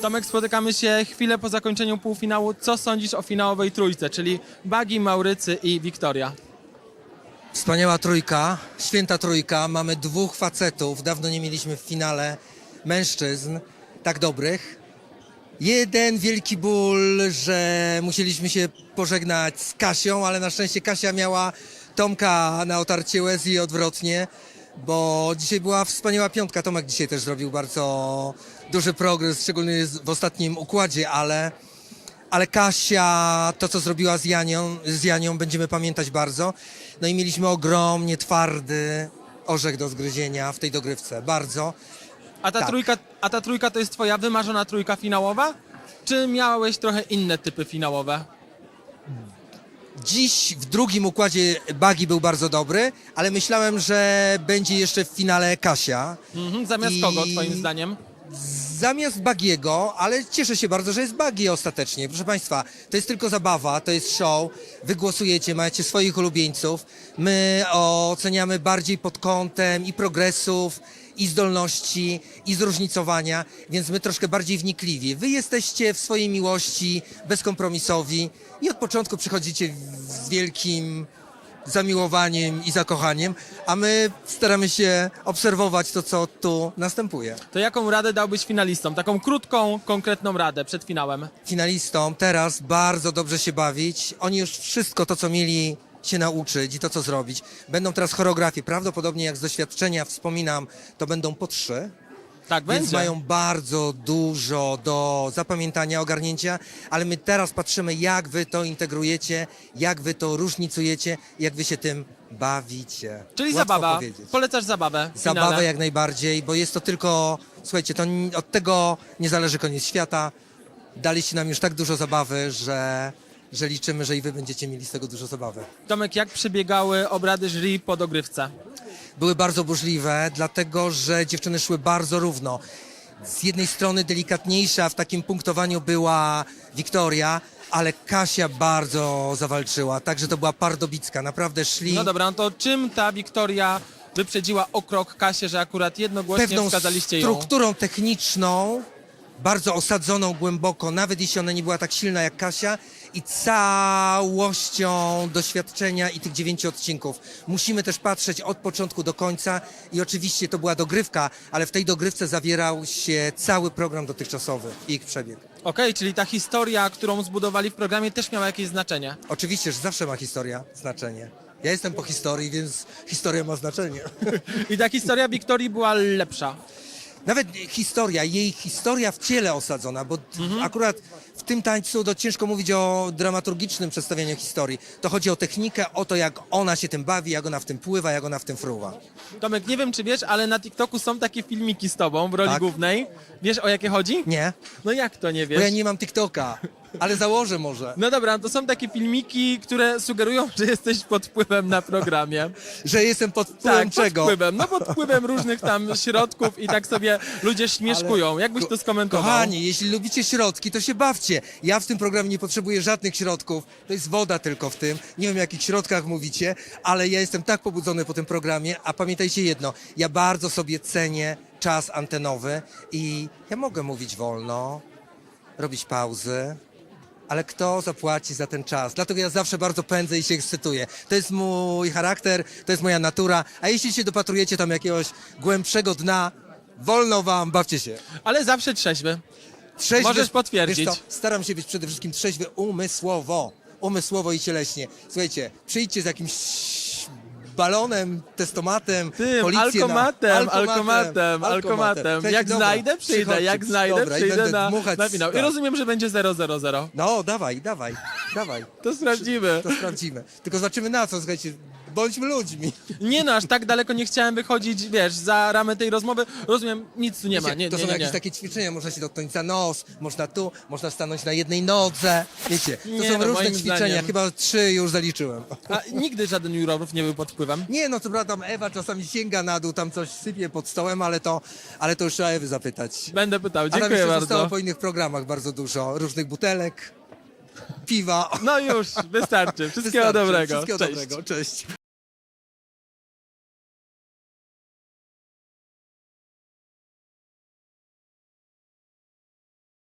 Tomek, spotykamy się chwilę po zakończeniu półfinału. Co sądzisz o finałowej trójce, czyli Bagi, Maurycy i Wiktoria? Wspaniała trójka, święta trójka. Mamy dwóch facetów. Dawno nie mieliśmy w finale mężczyzn tak dobrych. Jeden wielki ból, że musieliśmy się pożegnać z Kasią, ale na szczęście Kasia miała Tomka na otarcie łez i odwrotnie, bo dzisiaj była wspaniała piątka. Tomek dzisiaj też zrobił bardzo duży progres, szczególnie w ostatnim układzie, ale ale Kasia, to co zrobiła z Janią, z Janią będziemy pamiętać bardzo. No i mieliśmy ogromnie twardy orzech do zgryzienia w tej dogrywce, bardzo. A ta, Tak. trójka, a ta trójka to jest twoja wymarzona trójka finałowa? Czy miałeś trochę inne typy finałowe? Dziś w drugim układzie Bagi był bardzo dobry, ale myślałem, że będzie jeszcze w finale Kasia. Mhm, zamiast I- kogo, twoim zdaniem? Zamiast Bagiego, ale cieszę się bardzo, że jest Bagi ostatecznie. Proszę Państwa, to jest tylko zabawa, to jest show. Wy głosujecie, macie swoich ulubieńców. My oceniamy bardziej pod kątem i progresów, i zdolności, i zróżnicowania, więc my troszkę bardziej wnikliwi. Wy jesteście w swojej miłości bezkompromisowi i od początku przychodzicie z wielkim zamiłowaniem i zakochaniem, a my staramy się obserwować to, co tu następuje. To jaką radę dałbyś finalistom? Taką krótką, konkretną radę przed finałem. finalistom teraz bardzo dobrze się bawić. Oni już wszystko to, co mieli się nauczyć i to, co zrobić. Będą teraz choreografie. Prawdopodobnie, jak z doświadczenia wspominam, to będą po trzy. Tak, Więc będzie. mają bardzo dużo do zapamiętania, ogarnięcia, ale my teraz patrzymy, jak wy to integrujecie, jak wy to różnicujecie, jak wy się tym bawicie. Czyli Łatwo zabawa. powiedzieć. Polecasz zabawę Zabawę jak najbardziej, bo jest to tylko, słuchajcie, to n- od tego nie zależy koniec świata. Daliście nam już tak dużo zabawy, że, że liczymy, że i wy będziecie mieli z tego dużo zabawy. Tomek, jak przebiegały obrady jury po dogrywce? Były bardzo burzliwe, dlatego że dziewczyny szły bardzo równo. Z jednej strony delikatniejsza w takim punktowaniu była Wiktoria, ale Kasia bardzo zawalczyła, także to była pardobicka. Naprawdę szli No dobra, no to czym ta Wiktoria wyprzedziła o krok Kasię, że akurat jednogłośnie pewną wskazaliście ją? strukturą techniczną, bardzo osadzoną głęboko, nawet jeśli ona nie była tak silna jak Kasia i całością doświadczenia i tych dziewięciu odcinków. Musimy też patrzeć od początku do końca i oczywiście to była dogrywka, ale w tej dogrywce zawierał się cały program dotychczasowy i ich przebieg. Okej, czyli ta historia, którą zbudowali w programie też miała jakieś znaczenie. Oczywiście, że zawsze ma historia znaczenie. Ja jestem po historii, więc historia ma znaczenie. I ta historia Wiktorii była lepsza. Nawet historia, jej historia w ciele osadzona, bo akurat w tym tańcu to ciężko mówić o dramaturgicznym przedstawieniu historii. To chodzi o technikę, o to, jak ona się tym bawi, jak ona w tym pływa, jak ona w tym fruwa. Tomek, nie wiem czy wiesz, ale na TikToku są takie filmiki z tobą w roli Tak. głównej. Wiesz o jakie chodzi? Nie? No jak to nie Bo ja wiesz? nie mam TikToka, ale założę może. No dobra, to są takie filmiki, które sugerują, że jesteś pod wpływem na programie. Że jestem pod wpływem tak, czego? pod wpływem. No pod wpływem różnych tam środków i tak sobie ludzie śmieszkują. Jakbyś to skomentował? Kochani, jeśli lubicie środki, to się bawcie. Ja w tym programie nie potrzebuję żadnych środków. To jest woda tylko w tym. Nie wiem, o jakich środkach mówicie, ale ja jestem tak pobudzony po tym programie. A pamiętajcie jedno, ja bardzo sobie cenię czas antenowy i ja mogę mówić wolno, robić pauzy. Ale kto zapłaci za ten czas? Dlatego ja zawsze bardzo pędzę i się ekscytuję. To jest mój charakter, to jest moja natura. A jeśli się dopatrujecie tam jakiegoś głębszego dna, wolno wam, bawcie się. Ale zawsze trzeźwy. Trzeźwy, Możesz potwierdzić. Wiesz co, staram się być przede wszystkim trzeźwy umysłowo. Umysłowo i cieleśnie. Słuchajcie, przyjdźcie z jakimś balonem, testomatem, Tym, policję alkomatem, na... alkomatem, alkomatem. Słuchajcie, Jak dobra, znajdę, przyjdę, jak znajdę, dobra, i przyjdę będę na, dmuchać, na finał. I rozumiem, że będzie 000. No, dawaj, dawaj, dawaj. To sprawdzimy. To sprawdzimy. Tylko zobaczymy na co, słuchajcie. Bądźmy ludźmi. Nie no, aż tak daleko nie chciałem wychodzić, wiesz, za ramy tej rozmowy. Rozumiem, nic tu nie ma. Wiecie, Nie, to nie, są nie, jakieś nie. takie ćwiczenia, można się dotknąć za nos, można tu, można stanąć na jednej nodze. Wiecie, to Nie, są no, różne moim ćwiczenia, zdaniem- chyba trzy już zaliczyłem. A nigdy żaden jurorów nie był pod wpływem. Nie, no co prawda tam Ewa czasami sięga na dół, tam coś sypie pod stołem, ale to, ale to już trzeba Ewy zapytać. Będę pytał, A nam dziękuję jeszcze zostało bardzo. po innych programach bardzo dużo, różnych butelek, piwa. No już, wystarczy. Wszystkiego Wystarczy. dobrego. Wszystkiego Cześć. dobrego, cześć.